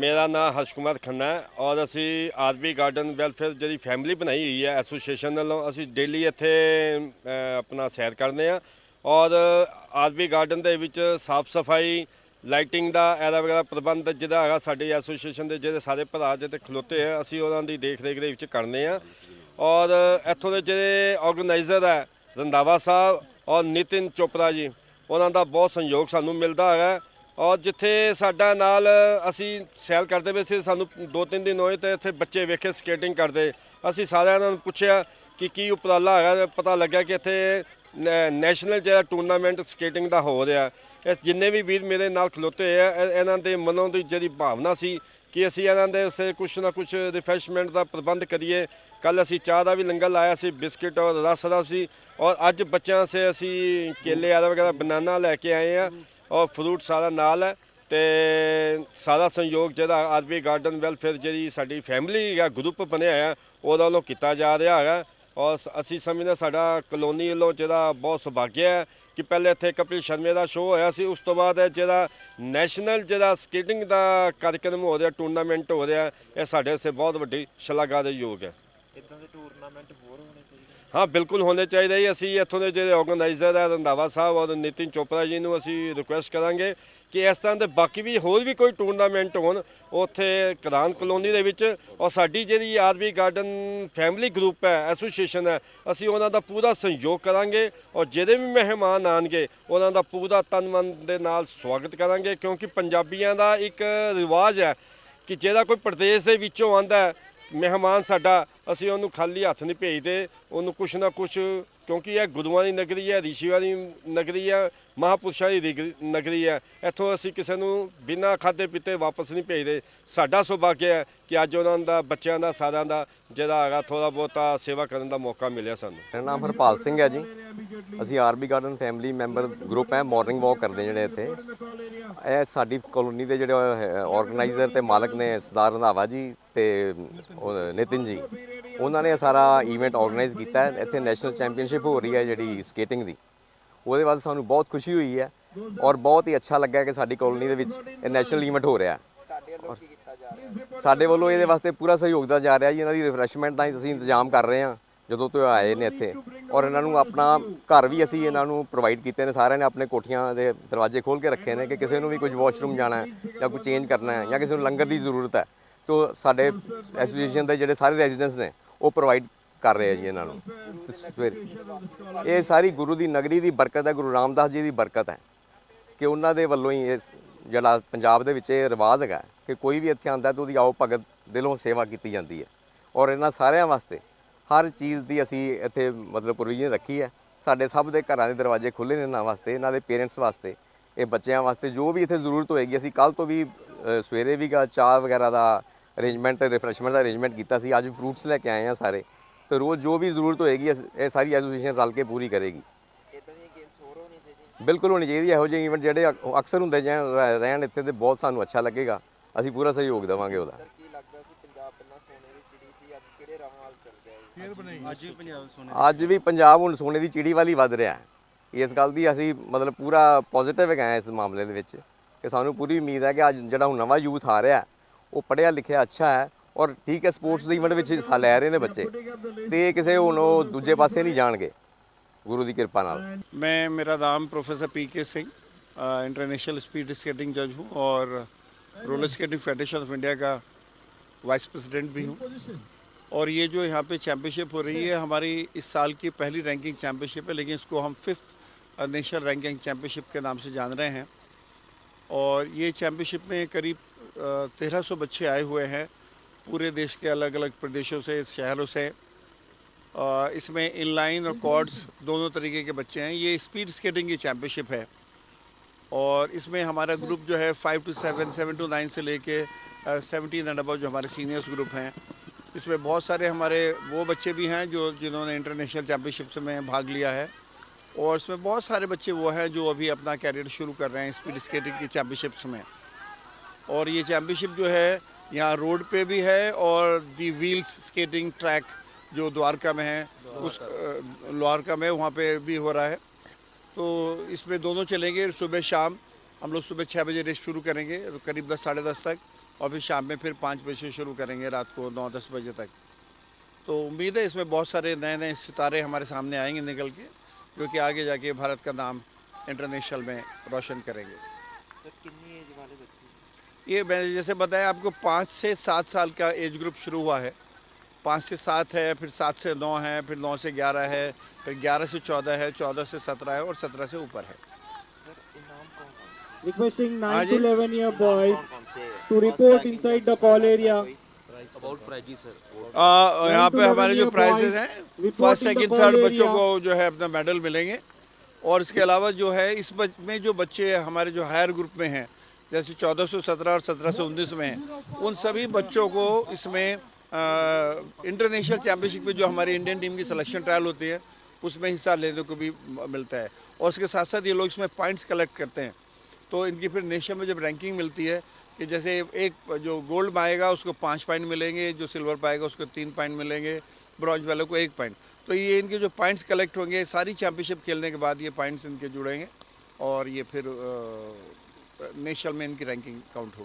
ਮੇਰਾ ਨਾਮ ਹਰਸ਼ ਕੁਮਾਰ ਖੰਨਾ ਹੈ ਔਰ ਅਸੀਂ ਆਰਬੀ ਗਾਰਡਨ ਵੈਲਫੇਅਰ ਜਿਹੜੀ ਫੈਮਿਲੀ ਬਣਾਈ ਹੋਈ ਹੈ ਐਸੋਸੀਏਸ਼ਨ ਵੱਲੋਂ, ਅਸੀਂ ਡੇਲੀ ਇੱਥੇ ਆਪਣਾ ਸੈਰ ਕਰਦੇ ਹਾਂ ਔਰ ਆਰਬੀ ਗਾਰਡਨ ਦੇ ਵਿੱਚ ਸਾਫ਼ ਸਫ਼ਾਈ, ਲਾਈਟਿੰਗ ਦਾ ਐਰਾ ਵਗੈਰਾ ਪ੍ਰਬੰਧ ਜਿਹੜਾ ਹੈਗਾ ਸਾਡੀ ਐਸੋਸੀਏਸ਼ਨ ਦੇ ਜਿਹੜੇ ਸਾਰੇ ਭਰਾ ਜਿਹਦੇ ਖਲੋਤੇ ਆ, ਅਸੀਂ ਉਹਨਾਂ ਦੀ ਦੇਖ ਰੇਖ ਦੇ ਵਿੱਚ ਕਰਨੇ ਆ ਔਰ ਇੱਥੋਂ ਦੇ ਜਿਹੜੇ ਆਰਗੇਨਾਈਜ਼ਰ ਹੈ ਰੰਦਾਵਾ ਸਾਹਿਬ ਔਰ ਨਿਤਿਨ ਚੋਪੜਾ ਜੀ, ਉਹਨਾਂ ਦਾ ਬਹੁਤ ਸਹਿਯੋਗ ਸਾਨੂੰ ਮਿਲਦਾ ਹੈਗਾ ਔਰ ਜਿੱਥੇ ਸਾਡਾ ਨਾਲ ਅਸੀਂ ਸੈਲ ਕਰਦੇ ਪਏ ਸੀ, ਸਾਨੂੰ ਦੋ ਤਿੰਨ ਦਿਨ ਹੋਏ ਤੇ ਇੱਥੇ ਬੱਚੇ ਵੇਖੇ ਸਕੇਟਿੰਗ ਕਰਦੇ। ਅਸੀਂ ਸਾਰਿਆਂ ਨੂੰ ਪੁੱਛਿਆ ਕਿ ਕੀ ਉਪਰਾਲਾ ਹੈਗਾ ਪਤਾ ਲੱਗਿਆ ਕਿ ਇੱਥੇ ਨੈ- ਨੈਸ਼ਨਲ ਜਿਹੜਾ ਟੂਰਨਾਮੈਂਟ ਸਕੇਟਿੰਗ ਦਾ ਹੋ ਰਿਹਾ। ਇਸ ਜਿੰਨੇ ਵੀ ਵੀਰ ਮੇਰੇ ਨਾਲ ਖਲੋਤੇ ਹੋਏ ਆ, ਇਹ- ਇਹਨਾਂ ਦੇ ਮਨੋਂ ਦੀ ਜਿਹੜੀ ਭਾਵਨਾ ਸੀ ਕਿ ਅਸੀਂ ਇਹਨਾਂ ਦੇ ਉਸੇ ਕੁਛ ਨਾ ਕੁਛ ਰਿਫਰੈਸ਼ਮੈਂਟ ਦਾ ਪ੍ਰਬੰਧ ਕਰੀਏ। ਕੱਲ ਅਸੀਂ ਚਾਹ ਦਾ ਵੀ ਲੰਗਰ ਲਾਇਆ ਸੀ, ਬਿਸਕਿਟ ਔਰ ਰਸ ਦਾ ਸੀ। ਔਰ ਅੱਜ ਬੱਚਿਆਂ ਸੇ ਅਸੀਂ ਕੇਲੇ ਆਦਿ ਵਗੈਰਾ, ਬਨਾਨਾ ਲੈ ਕੇ ਆਏ ਆ। ਔਰ ਫਰੂਟ ਸਾਰਾ ਨਾਲ ਹੈ ਤੇ ਸਾਰਾ ਸੰਯੋਗ ਜਿਹੜਾ ਆਰਬੀ ਗਾਰਡਨ ਵੈਲਫੇਅਰ ਜਿਹੜੀ ਸਾਡੀ ਫੈਮਿਲੀ ਦਾ ਗਰੁੱਪ ਬਣਿਆ ਹੈ ਉਹਦਾ ਵੱਲੋਂ ਕੀਤਾ ਜਾ ਰਿਹਾ ਹੈਗਾ। ਔਰ ਅਸੀਂ ਸਮਝਦੇ ਸਾਡਾ ਕਲੋਨੀ ਵੱਲੋਂ ਜਿਹੜਾ ਬਹੁਤ ਸੁਭਾਗਿਆ ਹੈ ਕਿ ਪਹਿਲੇ ਇੱਥੇ ਕਪਿਲ ਸ਼ਰਮੇ ਦਾ ਸ਼ੋਅ ਹੋਇਆ ਸੀ, ਉਸ ਤੋਂ ਬਾਅਦ ਜਿਹੜਾ ਨੈਸ਼ਨਲ ਜਿਹੜਾ ਸਕੇਟਿੰਗ ਦਾ ਕਾਰਜਕ੍ਰਮ ਹੋ ਰਿਹਾ, ਟੂਰਨਾਮੈਂਟ ਹੋ ਰਿਹਾ, ਇਹ ਸਾਡੇ ਵਾਸਤੇ ਬਹੁਤ ਵੱਡੀ ਸ਼ਲਾਘਾ ਦੇ ਯੋਗ ਹੈ। ਇਦਾਂ ਦੇ ਟੂਰਨਾਮੈਂਟ ਹੋਰ ਹੋਣੇ ਹਾਂ, ਬਿਲਕੁਲ ਹੋਣੇ ਚਾਹੀਦੇ ਜੀ। ਅਸੀਂ ਇੱਥੋਂ ਦੇ ਜਿਹੜੇ ਆਰਗੇਨਾਈਜ਼ਰ ਹੈ ਰੰਧਾਵਾ ਸਾਹਿਬ ਔਰ ਨਿਤਿਨ ਚੋਪੜਾ ਜੀ ਨੂੰ ਅਸੀਂ ਰਿਕੁਐਸਟ ਕਰਾਂਗੇ ਕਿ ਇਸ ਤਰ੍ਹਾਂ ਦੇ ਬਾਕੀ ਵੀ ਹੋਰ ਵੀ ਕੋਈ ਟੂਰਨਾਮੈਂਟ ਹੋਣ, ਉੱਥੇ ਕਰਾਨ ਕਲੋਨੀ ਦੇ ਵਿੱਚ ਔਰ ਸਾਡੀ ਜਿਹੜੀ ਆਰਬੀ ਗਾਰਡਨ ਫੈਮਿਲੀ ਗਰੁੱਪ ਹੈ ਐਸੋਸੀਏਸ਼ਨ ਹੈ, ਅਸੀਂ ਉਹਨਾਂ ਦਾ ਪੂਰਾ ਸਹਿਯੋਗ ਕਰਾਂਗੇ ਔਰ ਜਿਹੜੇ ਵੀ ਮਹਿਮਾਨ ਆਣਗੇ ਉਹਨਾਂ ਦਾ ਪੂਰਾ ਤਨ ਮਨ ਦੇ ਨਾਲ ਸਵਾਗਤ ਕਰਾਂਗੇ ਕਿਉਂਕਿ ਪੰਜਾਬੀਆਂ ਦਾ ਇੱਕ ਰਿਵਾਜ ਹੈ ਕਿ ਜਿਹੜਾ ਕੋਈ ਪ੍ਰਦੇਸ਼ ਦੇ ਵਿੱਚੋਂ ਆਂਦਾ ਹੈ ਮਹਿਮਾਨ ਸਾਡਾ, ਅਸੀਂ ਉਹਨੂੰ ਖਾਲੀ ਹੱਥ ਨਹੀਂ ਭੇਜਦੇ, ਉਹਨੂੰ ਕੁਛ ਨਾ ਕੁਛ, ਕਿਉਂਕਿ ਇਹ ਗੁਰੂਆਂ ਦੀ ਨਗਰੀ ਹੈ ਰਿਸ਼ੀਆਂ ਦੀ ਨਗਰੀ ਹੈ, ਮਹਾਪੁਰਸ਼ਾਂ ਦੀ ਰਿਗ- ਨਗਰੀ ਹੈ। ਇੱਥੋਂ ਅਸੀਂ ਕਿਸੇ ਨੂੰ ਬਿਨਾਂ ਖਾਦੇ ਪੀਤੇ ਵਾਪਸ ਨਹੀਂ ਭੇਜਦੇ। ਸਾਡਾ ਸੁਭਾਗਿਆ ਹੈ ਕਿ ਅੱਜ ਉਹਨਾਂ ਦਾ, ਬੱਚਿਆਂ ਦਾ, ਸਾਰਿਆਂ ਦਾ, ਜਿਹੜਾ ਹੈਗਾ ਥੋੜਾ ਬਹੁਤਾ ਸੇਵਾ ਕਰਨ ਦਾ ਮੌਕਾ ਮਿਲਿਆ ਸਾਨੂੰ। ਮੇਰਾ ਨਾਮ ਹਰਪਾਲ ਸਿੰਘ ਹੈ ਜੀ। ਅਸੀਂ RB garden family member group ਹੈ, ਮਾਰਨਿੰਗ ਵਾਕ ਕਰਦੇ ਜਿਹੜੇ ਇੱਥੇ। ਇਹ ਸਾਡੀ ਕਲੋਨੀ ਦੇ ਜਿਹੜੇ ਆਰਗੇਨਾਈਜ਼ਰ ਤੇ ਮਾਲਕ ਨੇ, ਸਰਦਾਰ ਰੰਧਾਵਾ ਜੀ ਤੇ ਉਹ ਨਿਤਿਨ ਜੀ, ਉਹਨਾਂ ਨੇ ਇਹ ਸਾਰਾ ਇਵੈਂਟ ਆਰਗੇਨਾਈਜ਼ ਕੀਤਾ ਹੈ। ਇੱਥੇ ਨੈਸ਼ਨਲ ਚੈਂਪੀਅਨਸ਼ਿਪ ਹੋ ਰਹੀ ਹੈ ਜਿਹੜੀ ਸਕੇਟਿੰਗ ਦੀ। ਉਹਦੇ ਬਾਅਦ ਸਾਨੂੰ ਬਹੁਤ ਖੁਸ਼ੀ ਹੋਈ ਹੈ ਔਰ ਬਹੁਤ ਹੀ ਅੱਛਾ ਲੱਗਾ ਕਿ ਸਾਡੀ ਕਲੋਨੀ ਦੇ ਵਿੱਚ ਇਹ ਨੈਸ਼ਨਲ ਇਵੈਂਟ ਹੋ ਰਿਹਾ ਹੈ। ਸਾਡੇ ਵੱਲੋਂ ਇਹਦੇ ਵਾਸਤੇ ਪੂਰਾ ਸਹਿਯੋਗ ਦਿੱਤਾ ਜਾ ਰਿਹਾ ਜੀ। ਇਹਨਾਂ ਦੀ ਰਿਫਰੈਸ਼ਮੈਂਟ ਦਾ ਅਸੀਂ ਇੰਤਜ਼ਾਮ ਕਰ ਰਹੇ ਹਾਂ, ਜਦੋਂ ਤੋਂ ਆਏ ਨੇ ਇੱਥੇ। ਔਰ ਇਹਨਾਂ ਨੂੰ ਆਪਣਾ ਘਰ ਵੀ ਅਸੀਂ ਇਹਨਾਂ ਨੂੰ ਪ੍ਰੋਵਾਈਡ ਕੀਤੇ ਨੇ। ਸਾਰਿਆਂ ਨੇ ਆਪਣੇ ਕੋਠੀਆਂ ਦੇ ਦਰਵਾਜ਼ੇ ਖੋਲ ਕੇ ਰੱਖੇ ਨੇ ਕਿ ਕਿਸੇ ਨੂੰ ਵੀ ਕੁਝ ਵਾਸ਼ਰੂਮ ਜਾਣਾ ਹੈ ਜਾਂ ਕੁਝ ਚੇਂਜ ਕਰਨਾ ਹੈ ਜਾਂ ਕਿਸੇ ਨੂੰ ਲੰਗਰ ਦੀ ਜ਼ਰੂਰਤ ਹੈ। ਤੋ ਸਾਡੇ ਐਸੋਸੀਏਸ਼ਨ ਦੇ ਜਿਹੜੇ ਸਾਰੇ ਰੈਜ਼ੀਡੈਂਟਸ ਨੇ, ਉਹ ਪ੍ਰੋਵਾਈਡ ਕਰ ਰਹੇ ਆ ਜੀ ਇਹਨਾਂ ਨੂੰ। ਇਹ ਸਾਰੀ ਗੁਰੂ ਦੀ ਨਗਰੀ ਦੀ ਬਰਕਤ ਹੈ, ਗੁਰੂ ਰਾਮਦਾਸ ਜੀ ਦੀ ਬਰਕਤ ਹੈ ਕਿ ਉਹਨਾਂ ਦੇ ਵੱਲੋਂ ਹੀ ਇਸ ਜਿਹੜਾ ਪੰਜਾਬ ਦੇ ਵਿੱਚ ਇਹ ਰਿਵਾਜ ਹੈਗਾ ਕਿ ਕੋਈ ਵੀ ਇੱਥੇ ਆਉਂਦਾ ਤਾਂ ਉਹਦੀ ਆਓ ਭਗਤ ਦਿਲੋਂ ਸੇਵਾ ਕੀਤੀ ਜਾਂਦੀ ਹੈ। ਔਰ ਇਹਨਾਂ ਸਾਰਿਆਂ ਵਾਸਤੇ ਹਰ ਚੀਜ਼ ਦੀ ਅਸੀਂ ਇੱਥੇ ਮਤਲਬ ਪ੍ਰੋਵੀਜ਼ਨ ਰੱਖੀ ਹੈ। ਸਾਡੇ ਸਭ ਦੇ ਘਰਾਂ ਦੇ ਦਰਵਾਜ਼ੇ ਖੁੱਲੇ ਨੇ ਇਹਨਾਂ ਵਾਸਤੇ, ਇਹਨਾਂ ਦੇ ਪੇਰੈਂਟਸ ਵਾਸਤੇ, ਇਹ ਬੱਚਿਆਂ ਵਾਸਤੇ ਜੋ ਵੀ ਇੱਥੇ ਜ਼ਰੂਰਤ ਹੋਏਗੀ, ਅਸੀਂ ਕੱਲ ਤੋਂ ਵੀ ਸਵੇਰੇ ਵੀ ਗਾ ਚਾਹ ਵਗੈਰਾ ਦਾ ਅਰੇਂਜਮੈਂਟ ਤੇ ਰਿਫਰੈਸ਼ਮੈਂਟ ਦਾ ਅਰੇਂਜਮੈਂਟ ਕੀਤਾ ਸੀ ਅੱਜ ਫਰੂਟਸ ਲੈ ਕੇ ਆਏ ਆ ਸਾਰੇ। ਤੇ ਰੋਜ਼ ਜੋ ਵੀ ਜ਼ਰੂਰਤ ਹੋਏਗੀ ਇਹ ਸਾਰੀ ਐਸੋਸੀਏਸ਼ਨ ਰਲ ਕੇ ਪੂਰੀ ਕਰੇਗੀ। ਬਿਲਕੁਲ ਹੋਣੀ ਚਾਹੀਦੀ ਹੈ ਇਹੋ ਜਿਹੇ ਇਵੈਂਟ ਜਿਹੜੇ ਅਕ- ਅਕਸਰ ਹੁੰਦੇ ਜਾਂ ਰਹਿਣ ਇੱਥੇ ਤੇ ਬਹੁਤ ਸਾਨੂੰ ਅੱਛਾ ਲੱਗੇਗਾ। ਅਸੀਂ ਪੂਰਾ ਸਹਿਯੋਗ ਦੇਵਾਂਗੇ ਉਹਦਾ। ਸਰ ਕੀ ਲੱਗਦਾ ਸੀ ਪੰਜਾਬ ਪਹਿਲਾਂ ਸੋਨੇ ਦੀ ਚਿੜੀ ਸੀ ਅੱਜ ਕਿਹੜੇ ਰਾਹ ਨਾਲ ਚੱਲ ਗਿਆ ਇਹ? ਅੱਜ ਵੀ ਪੰਜਾਬ ਸੁਣੇ ਅੱਜ ਵੀ ਪੰਜਾਬ ਹੁਣ ਸੋਨੇ ਦੀ ਚਿੜੀ ਵਾਲੀ ਵੱਧ ਰਿਹਾ ਹੈ। ਇਸ ਗੱਲ ਦੀ ਅਸੀਂ ਮਤਲਬ ਪੂਰਾ ਪੋਜ਼ਿਟਿਵ ਹੈਗੇ ਹਾਂ ਇਸ ਮਾਮਲੇ ਦੇ ਵਿੱਚ ਕਿ ਸਾਨੂੰ ਪੂਰੀ ਉਮੀਦ ਹੈ ਕਿ ਅੱਜ ਜਿਹੜਾ ਹੁਣ ਨਵਾਂ ਯੂਥ ਆ ਰਿਹਾ ਉਹ ਪੜ੍ਹਿਆ ਲਿਖਿਆ ਅੱਛਾ ਹੈ ਔਰ ਠੀਕ ਹੈ ਸਪੋਰਟਸ ਦੇ ਇਵੈਂਟ ਵਿੱਚ ਹਿੱਸਾ ਲੈ ਰਹੇ ਨੇ ਬੱਚੇ ਤੇ ਇਹ ਕਿਸੇ ਹੁਣ ਉਹ ਦੂਜੇ ਪਾਸੇ ਨਹੀਂ ਜਾਣਗੇ ਗੁਰੂ ਦੀ ਕਿਰਪਾ ਨਾਲ मैं मेरा नाम प्रोफेसर पी के सिंह इंटरनेशनल स्पीड स्केटिंग जज हूँ और roller skating federation of India का वाइस प्रेसिडेंट भी हूँ और ये जो यहाँ पे चैम्पियनशिप हो रही है हमारी इस साल की पहली रैंकिंग चैम्पियनशिप है लेकिन इसको हम फिफ्थ नेशनल रैंकिंग चैम्पियनशिप के नाम से जान रहे हैं और ये चैम्पियनशिप में करीब तेरह सौ बच्चे आए हुए हैं पूरे देश के अलग अलग प्रदेशों से शहरों से। इसमें इनलाइन और कॉर्ड्स दोनों तरीके के बच्चे हैं। ये स्पीड स्केटिंग की चैम्पियनशिप है। और इसमें हमारा ग्रुप जो है five two seven seven two nine से लेके सेवनटीन एंड अबव जो हमारे सीनियर्स ग्रुप हैं। इसमें बहुत सारे हमारे वो बच्चे भी हैं जो जिन्होंने इंटरनेशनल चैम्पियनशिप्स में भाग लिया है। और इसमें बहुत सारे बच्चे वो हैं जो अभी अपना कैरियर शुरू कर रहे हैं स्पीड स्केटिंग की चैम्पियनशिप्स में। और ये चैम्पियनशिप जो है, यहाँ रोड पे भी है और दी व्हील्स स्केटिंग ट्रैक जो द्वारका में है, उस द्वारका में वहाँ पे भी हो रहा है। तो इसमें दोनों चलेंगे सुबह शाम। हम लोग सुबह छः बजे रेस शुरू करेंगे तो करीब दस, साढ़े दस तक, और फिर शाम में फिर पाँच बजे से शुरू करेंगे, रात को नौ, दस बजे तक। तो उम्मीद है इसमें बहुत सारे नए नए सितारे हमारे सामने आएँगे निकल के, जो कि आगे जाके भारत का नाम इंटरनेशनल में रोशन करेंगे सर कितनी एज वाले बच्चे ये मैंने जैसे बताया आपको पाँच से सात साल का एज ग्रुप शुरू हुआ है। पाँच से सात है फिर सात से नौ है फिर नौ से ग्यारह है फिर ग्यारह से चौदह है चौदह से सत्रह है और सत्रह से ऊपर है। Requesting 9 हाँ to 11 year boys to report inside the call area. यहाँ पे हमारे जो प्राइजेज हैं फ़र्स्ट सेकंड थर्ड बच्चों को जो है अपना मेडल मिलेंगे। और इसके अलावा जो है इस बच में जो बच्चे हमारे जो हायर ग्रुप में हैं जैसे चौदह सौ सत्रह और सत्रह सौ उन्नीस में, उन सभी बच्चों को इसमें इंटरनेशनल चैम्पियनशिप में जो हमारी इंडियन टीम की सिलेक्शन ट्रायल होती है, उसमें हिस्सा लेने को भी मिलता है। और उसके साथ साथ ये लोग इसमें पॉइंट्स कलेक्ट करते हैं। तो इनकी फिर नेशन में जब रैंकिंग मिलती है, कि जैसे एक जो गोल्ड पाएगा उसको पाँच पॉइंट मिलेंगे, जो सिल्वर पाएगा उसको तीन पॉइंट मिलेंगे ब्रॉन्ज वाले को एक पॉइंट तो ये इनके जो पॉइंट्स कलेक्ट होंगे, सारी चैंपियनशिप खेलने के बाद ये पॉइंट्स इनके जुड़ेंगे, और ये फिर नेशनल में इनकी रैंकिंग काउंट होगी